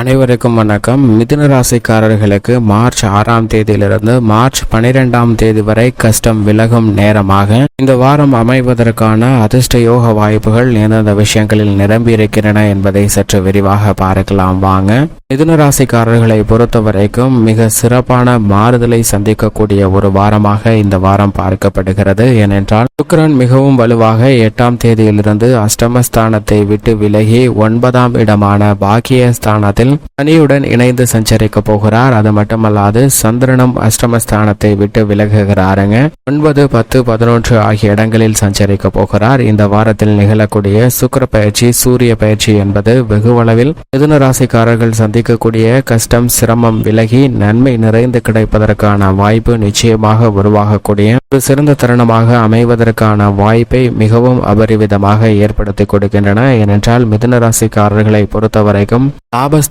அனைவருக்கும் வணக்கம். மிதுன ராசிக்காரர்களுக்கு மார்ச் ஆறாம் தேதியிலிருந்து மார்ச் பனிரெண்டாம் தேதி வரை கஷ்டம் விலகும் நேரமாக இந்த வாரம் அமைவதற்கான அதிர்ஷ்ட யோக வாய்ப்புகள் எந்தெந்த விஷயங்களில் நிரம்பி இருக்கின்றன என்பதை சற்று விரிவாக பார்க்கலாம். வாங்க. மிதுன ராசிக்காரர்களை பொறுத்த வரைக்கும் மிக சிறப்பான மாறுதலை சந்திக்கக்கூடிய ஒரு வாரமாக இந்த வாரம் பார்க்கப்படுகிறது. ஏனென்றால் சுக்கரன் மிகவும் வலுவாக எட்டாம் தேதியிலிருந்து அஷ்டமஸ்தானத்தை விட்டு விலகி ஒன்பதாம் இடமான பாக்கிய ஸ்தானத்தில் சனியுடன் இணைந்து சஞ்சரிக்க போகிறார். அது மட்டுமல்லாது சந்திரனும் அஷ்டமஸ்தானத்தை விட்டு விலகுகிறாருங்க. ஒன்பது பத்து பதினொன்று ஆகிய இடங்களில் சஞ்சரிக்க போகிறார். இந்த வாரத்தில் நிகழக்கூடிய சுக்கிர பயிற்சி சூரிய பயிற்சி என்பது வெகுவளவில் மிதுன ராசிக்காரர்கள் சந்திக்கக்கூடிய கஷ்டம் சிரமம் விலகி நன்மை நிறைந்து கிடைப்பதற்கான வாய்ப்பு நிச்சயமாக உருவாகக்கூடிய ஒரு சிறந்த தருணமாக அமைவதற்கான வாய்ப்பை மிகவும் அபரிவிதமாக ஏற்படுத்தி கொடுக்கின்றன. ஏனென்றால் மிதுன ராசிக்காரர்களை பொறுத்தவரைக்கும்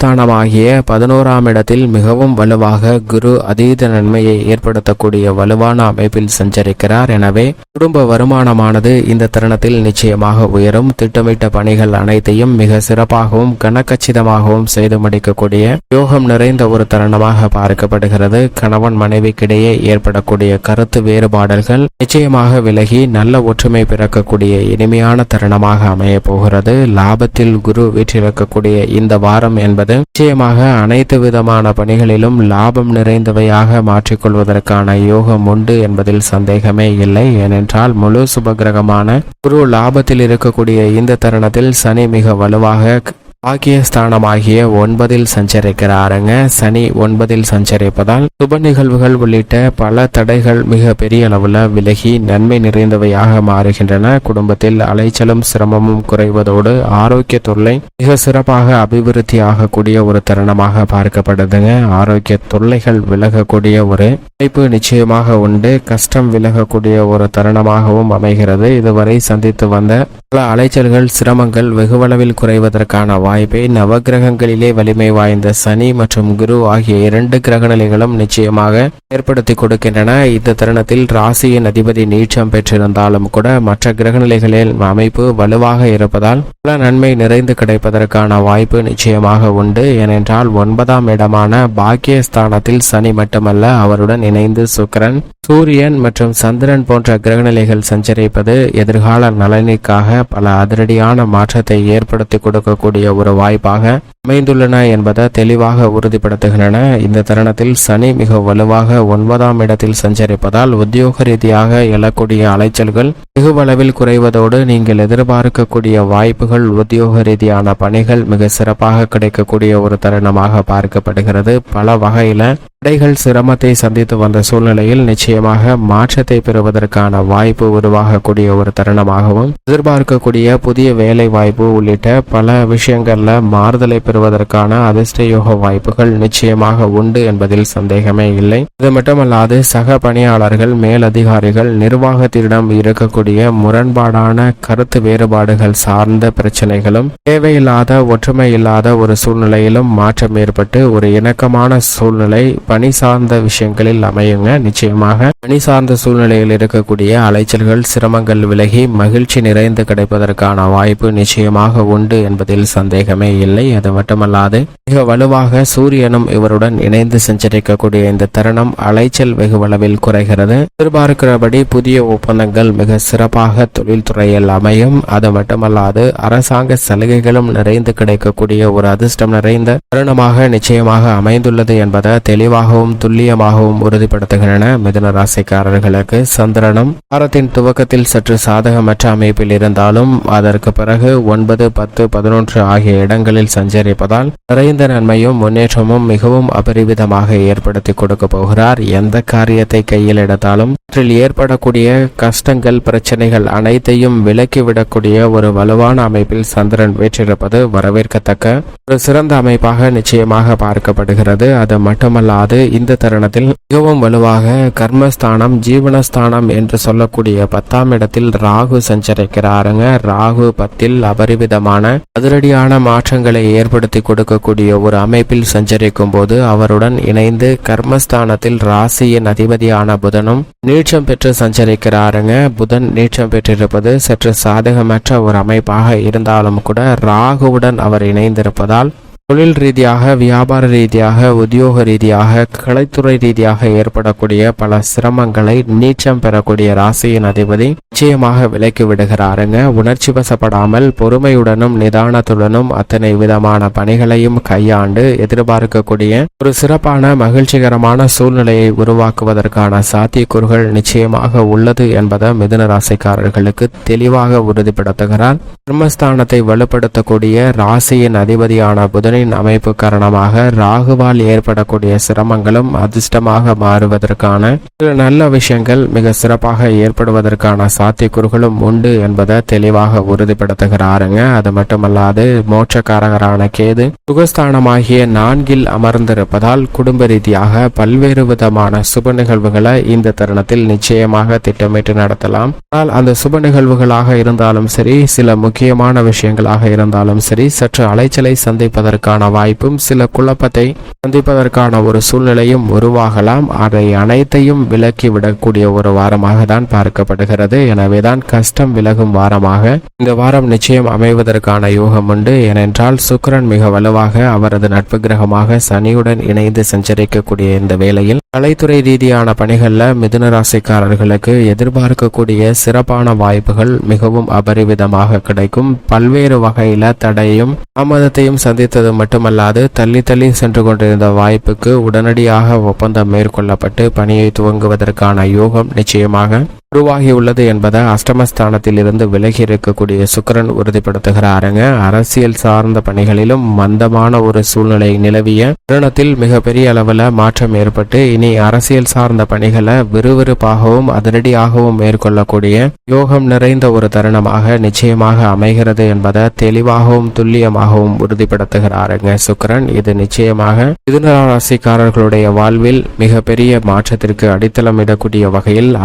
லாபஸ்தானமாகிய பதினோராம் இடத்தில் மிகவும் வலுவாக குரு அதீத நன்மையை ஏற்படுத்தக்கூடிய வலுவான அமைப்பில் சஞ்சரிக்கிறார். எனவே குடும்ப வருமானமானது இந்த தருணத்தில் நிச்சயமாக உயரும். திட்டமிட்ட பணிகள் அனைத்தையும் மிக சிறப்பாகவும் கனக்கச்சிதமாகவும் செய்து முடிக்கக்கூடிய யோகம் நிறைந்த ஒரு தருணமாக பார்க்கப்படுகிறது. கணவன் மனைவிக்கிடையே ஏற்படக்கூடிய கருத்து வேறுபாடல்கள் நிச்சயமாக விலகி நல்ல ஒற்றுமை பிறக்கக்கூடிய இனிமையான தருணமாக அமைய போகிறது. லாபத்தில் குரு வீற்றிருக்கக்கூடிய இந்த வாரம் என்பது நிச்சயமாக அனைத்து விதமான பணிகளிலும் லாபம் நிறைந்தவையாக மாற்றிக்கொள்வதற்கான யோகம் உண்டு என்பதில் சந்தேகமே இல்லை. ஏனென்றால் முழு சுபகிரகமான குரு லாபத்தில் இருக்கக்கூடிய இந்த தருணத்தில் சனி மிக வலுவாக பாக்கியஸ்தானமாகிய ஒன்பதில் சஞ்சரிக்கிறாருங்க. சனி ஒன்பதில் சஞ்சரிப்பதால் சுப நிகழ்வுகள் உள்ளிட்ட பல தடைகள் மிக பெரிய அளவில் விலகி நன்மை நிறைந்தவையாக மாறுகின்றன. குடும்பத்தில் அலைச்சலும் சிரமமும் குறைவதோடு ஆரோக்கிய தொல்லை மிக சிறப்பாக அபிவிருத்தி ஆகக்கூடிய ஒரு தருணமாக பார்க்கப்படுதுங்க. ஆரோக்கிய தொல்லைகள் விலகக்கூடிய ஒரு வாய்ப்பு நிச்சயமாக உண்டு. கஷ்டம் விலகக்கூடிய ஒரு தருணமாகவும் அமைகிறது. இதுவரை சந்தித்து வந்த பல அலைச்சல்கள் சிரமங்கள் வெகுவளவில் குறைவதற்கான வாய்ப்பை நவகிரகங்களிலே வலிமை வாய்ந்த சனி மற்றும் குரு ஆகிய இரண்டு கிரகநிலைகளும் நிச்சயமாக ஏற்படுத்தி கொடுக்கின்றன. இந்த தருணத்தில் ராசியின் அதிபதி நீச்சம் பெற்றிருந்தாலும் கூட மற்ற கிரகநிலைகளில் அமைப்பு வலுவாக இருப்பதால் பல நன்மை நிறைந்து கிடைப்பதற்கான வாய்ப்பு நிச்சயமாக உண்டு. ஏனென்றால் ஒன்பதாம் இடமான பாக்கியஸ்தானத்தில் சனி மட்டுமல்ல அவருடன் இணைந்து சுக்கிரன் சூரியன் மற்றும் சந்திரன் போன்ற கிரகநிலைகள் சஞ்சரிப்பது எதிர்கால நலனுக்காக பல அதிரடியான மாற்றத்தை ஏற்படுத்தி கொடுக்கக்கூடிய ஒரு வாய்ப்பாக அமைந்துள்ளன என்பதை தெளிவாக உறுதிப்படுத்துகின்றன. இந்த தருணத்தில் சனி மிக வலுவாக ஒன்பதாம் இடத்தில் சஞ்சரிப்பதால் உத்தியோக ரீதியாக எழக்கூடிய அலைச்சல்கள் வெகுவளவில் குறைவதோடு நீங்கள் எதிர்பார்க்கக்கூடிய வாய்ப்புகள் உத்தியோக ரீதியான பணிகள் மிக சிறப்பாக கிடைக்கக்கூடிய ஒரு தருணமாக பார்க்கப்படுகிறது. பல வகையில தடைகள் சிரமத்தை சந்தித்து வந்த சூழ்நிலையில் நிச்சயமாக மாற்றத்தை பெறுவதற்கான வாய்ப்பு உருவாகக்கூடிய ஒரு தருணமாகவும் எதிர்பார்க்கக்கூடிய புதிய வேலை வாய்ப்பு உள்ளிட்ட பல விஷயங்கள்ல மாறுதலை பெறுவதற்கான அதிர்ஷ்ட யோக வாய்ப்புகள் நிச்சயமாக உண்டு என்பதில் சந்தேகமே இல்லை. இது மட்டுமல்லாது சக பணியாளர்கள் மேலதிகாரிகள் நிர்வாகத்திடம் இருக்கக்கூடிய முரண்பாடான கருத்து வேறுபாடுகள் சார்ந்த பிரச்சனைகளும் தேவையில்லாத ஒற்றுமை இல்லாத ஒரு சூழ்நிலையிலும் மாற்றம் ஏற்பட்டு ஒரு இணக்கமான சூழ்நிலை பணி சார்ந்த விஷயங்களில் அமையுங்க. நிச்சயமாக பணி சார்ந்த சூழ்நிலையில் இருக்கக்கூடிய அலைச்சல்கள் சிரமங்கள் விலகி மகிழ்ச்சி நிறைந்து கிடைப்பதற்கான வாய்ப்பு நிச்சயமாக உண்டு என்பதில் சந்தேகமே இல்லை. அது மட்டுமல்லாது மிக வலுவாக சூரியனும் இவருடன் இணைந்து சஞ்சரிக்கக்கூடிய இந்த தருணம் அலைச்சல் வெகுவளவில் குறைகிறது. எதிர்பார்க்கிறபடி புதிய ஒப்பந்தங்கள் மிக சிறப்பாக தொழில்துறையில் அமையும். அது மட்டுமல்லாது அரசாங்க சலுகைகளும் நிறைந்து கிடைக்கக்கூடிய ஒரு அதிர்ஷ்டம் நிறைந்த தருணமாக நிச்சயமாக அமைந்துள்ளது என்பதை தெளிவாகவும் துல்லியமாகவும் உறுதிப்படுத்துகின்றன மிதுன ராசிக்காரர்களுக்கு. சந்திரனும் வாரத்தின் துவக்கத்தில் சற்று சாதகமற்ற அமைப்பில் இருந்தாலும் அதற்கு பிறகு ஒன்பது பத்து பதினொன்று ஆகிய இடங்களில் சஞ்சரி சஞ்சரிப்பதால் நிறைந்த நன்மையும் முன்னேற்றமும் மிகவும் அபரிவிதமாக ஏற்படுத்தி கொடுக்க போகிறார். எந்த காரியத்தை கையில் எடுத்தாலும் அவற்றில் ஏற்படக்கூடிய கஷ்டங்கள் பிரச்சனைகள் அனைத்தையும் விலக்கிவிடக்கூடிய ஒரு வலுவான அமைப்பில் சந்திரன் வீற்றிருப்பது வரவேற்கத்தக்க ஒரு சிறந்த அமைப்பாக நிச்சயமாக பார்க்கப்படுகிறது. அது மட்டுமல்லாது இந்த தருணத்தில் மிகவும் வலுவாக கர்மஸ்தானம் ஜீவனஸ்தானம் என்று சொல்லக்கூடிய பத்தாம் இடத்தில் ராகு சஞ்சரிக்கிறாருங்க. ராகு பத்தில் அபரிவிதமான அதிரடியான மாற்றங்களை ஏற்படுத்த கொடுக்கக்கூடிய ஒரு அமைப்பில் சஞ்சரிக்கும் போது அவருடன் இணைந்து கர்மஸ்தானத்தில் ராசியின் அதிபதியான புதனும் நீட்சம் பெற்று சஞ்சரிக்கிறாருங்க. புதன் நீச்சம் பெற்றிருப்பது சற்று சாதகமற்ற ஒரு அமைப்பாக இருந்தாலும் கூட ராகுவுடன் அவர் இணைந்திருப்பதால் தொழில் ரீதியாக வியாபார ரீதியாக உத்தியோக ரீதியாக கலைத்துறை ரீதியாக ஏற்படக்கூடிய பல சிரமங்களை நீச்சம் பெறக்கூடிய ராசியின் அதிபதி நிச்சயமாக விலக்கி விடுகிறாருங்க. உணர்ச்சி வசப்படாமல் பொறுமையுடனும் நிதானத்துடனும் அத்தனை விதமான பணிகளையும் கையாண்டு எதிர்பார்க்கக்கூடிய ஒரு சிறப்பான மகிழ்ச்சிகரமான சூழ்நிலையை உருவாக்குவதற்கான சாத்தியக்கூறுகள் நிச்சயமாக உள்ளது என்பதை மிதுன ராசிக்காரர்களுக்கு தெளிவாக உறுதிப்படுத்துகிறார். பிரம்மஸ்தானத்தை வலுப்படுத்தக்கூடிய ராசியின் அதிபதியான புதன் சந்திரனின் அமைப்பு காரணமாக ராகுவால் ஏற்படக்கூடிய சிரமங்களும் அதிர்ஷ்டமாக மாறுவதற்கான சில நல்ல விஷயங்கள் மிக சிறப்பாக ஏற்படுவதற்கான சாத்தியக்கூறுகளும் உண்டு என்பதை தெளிவாக உறுதிப்படுத்துகிறாருங்க. அது மட்டுமல்லாது மோட்சக்காரகரான கேது சுகஸ்தானமாகிய நான்கில் அமர்ந்திருப்பதால் குடும்ப ரீதியாக பல்வேறு விதமான சுப நிகழ்வுகளை இந்த தருணத்தில் நிச்சயமாக திட்டமிட்டு நடத்தலாம். ஆனால் அந்த சுப நிகழ்வுகளாக இருந்தாலும் சரி சில முக்கியமான விஷயங்களாக இருந்தாலும் சரி சற்று அலைச்சலை சந்திப்பதற்கு சந்திப்பதற்கான வாய்ப்பும் சில குழப்பத்தை சந்திப்பதற்கான ஒரு சூழ்நிலையும் உருவாகலாம். அதை அனைத்தையும் விலக்கி விடக்கூடிய ஒரு வாரமாக தான் பார்க்கப்படுகிறது. எனவேதான் கஷ்டம் விலகும் வாரமாக இந்த வாரம் நிச்சயம் அமைவதற்கான யோகம் உண்டு. ஏனென்றால் சுக்கிரன் மிக வலுவாக அவரது நட்பு கிரகமாக சனியுடன் இணைந்து சஞ்சரிக்கக்கூடிய இந்த வேளையில் கலைத்துறை ரீதியான பணிகளில் மிதுன ராசிக்காரர்களுக்கு எதிர்பார்க்கக்கூடிய சிறப்பான வாய்ப்புகள் மிகவும் அபரிவிதமாக கிடைக்கும். பல்வேறு வகையில தடையும் தாமதத்தையும் சந்தித்தது மட்டுமல்லாது தள்ளி தள்ளி சென்று கொண்டிருந்த வாய்ப்புக்கு உடனடியாக ஒப்பந்தம் மேற்கொள்ளப்பட்டு பணியை துவங்குவதற்கான யோகம் நிச்சயமாக உருவாகியுள்ளது என்பதை அஷ்டமஸ்தானத்தில் இருந்து விலகி இருக்கக்கூடிய சுக்கரன் உறுதிப்படுத்துகிறாருங்க. அரசியல் சார்ந்த பணிகளிலும் மந்தமான ஒரு சூழ்நிலை நிலவிய தருணத்தில் மிகப்பெரிய அளவில் மாற்றம் ஏற்பட்டு இனி அரசியல் சார்ந்த பணிகளை விறுவிறுப்பாகவும் அதிரடியாகவும் மேற்கொள்ளக்கூடிய யோகம் நிறைந்த ஒரு தருணமாக நிச்சயமாக அமைகிறது என்பதை தெளிவாகவும் துல்லியமாகவும் உறுதிப்படுத்துகிறாருங்க சுக்கரன். இது நிச்சயமாக மிதுன ராசிக்காரர்களுடைய வாழ்வில் மிகப்பெரிய மாற்றத்திற்கு அடித்தளமிடக்கூடிய வகையில் வகையில்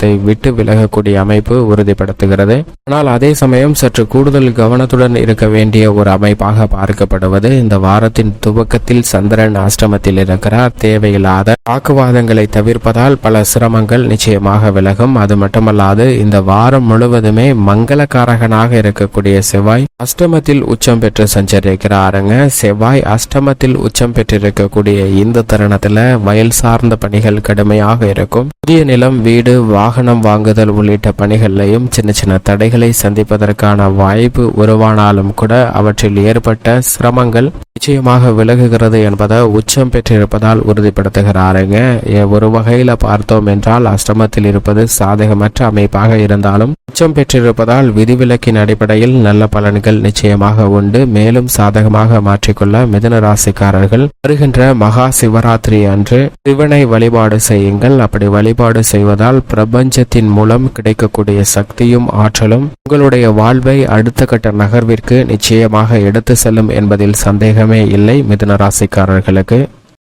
அஷ்டமஸ்தானத்தை விட்டு விலகக்கூடிய அமைப்பு உறுதிப்படுத்துகிறது. ஆனால் அதே சமயம் சற்று கூடுதல் கவனத்துடன் இருக்க வேண்டிய ஒரு அமைப்பாக பார்க்கப்படுவது இந்த வாரத்தின் துவக்கத்தில் சந்திரன் அஷ்டமத்தில் இருக்கிறார். தேவையில்லாத வாக்குவாதங்களை தவிர்ப்பதால் பல சிரமங்கள் நிச்சயமாக விலகும். அது மட்டுமல்லாது இந்த வாரம் முழுவதுமே மங்களக்காரகனாக இருக்கக்கூடிய செவ்வாய் அஷ்டமத்தில் உச்சம் பெற்று சஞ்சரிக்கிறாருங்க. செவ்வாய் அஷ்டமத்தில் உச்சம் பெற்றிருக்கக்கூடிய இந்த தருணத்துல வயல் சார்ந்த பணிகள் கடுமையாக இருக்கும். புதிய நிலம் வீடு வாகனம் வாங்குதல் உள்ளிட்ட பணிகளையும் சின்ன சின்ன தடைகளை சந்திப்பதற்கான வாய்ப்பு உருவானாலும் கூட அவற்றில் ஏற்பட்ட சிரமங்கள் நிச்சயமாக விலகுகிறது என்பதை உச்சம் பெற்றிருப்பதால் உறுதிப்படுத்துகிறாருங்க. ஒரு வகையில பார்த்தோம் என்றால் அஷ்டமத்தில் இருப்பது சாதகமற்ற அமைப்பாக இருந்தாலும் உச்சம் பெற்றிருப்பதால் விதிவிலக்கின் அடிப்படையில் நல்ல பலன்கள் நிச்சயமாக உண்டு. மேலும் சாதகமாக மாற்றிக்கொள்ள மிதுன ராசிக்காரர்கள் வருகின்ற மகா சிவராத்திரி அன்று சிவனை வழிபாடு செய்யுங்கள். அப்படி வழிபாடு செய்வதால் பிரபஞ்சத்தின் மூலம் கிடைக்கக்கூடிய சக்தியும் ஆற்றலும் உங்களுடைய வாழ்வை அடுத்த கட்ட நகர்விற்கு நிச்சயமாக எடுத்து செல்லும் என்பதில் சந்தேகமே இல்லை மிதுன ராசிக்காரர்களுக்கு.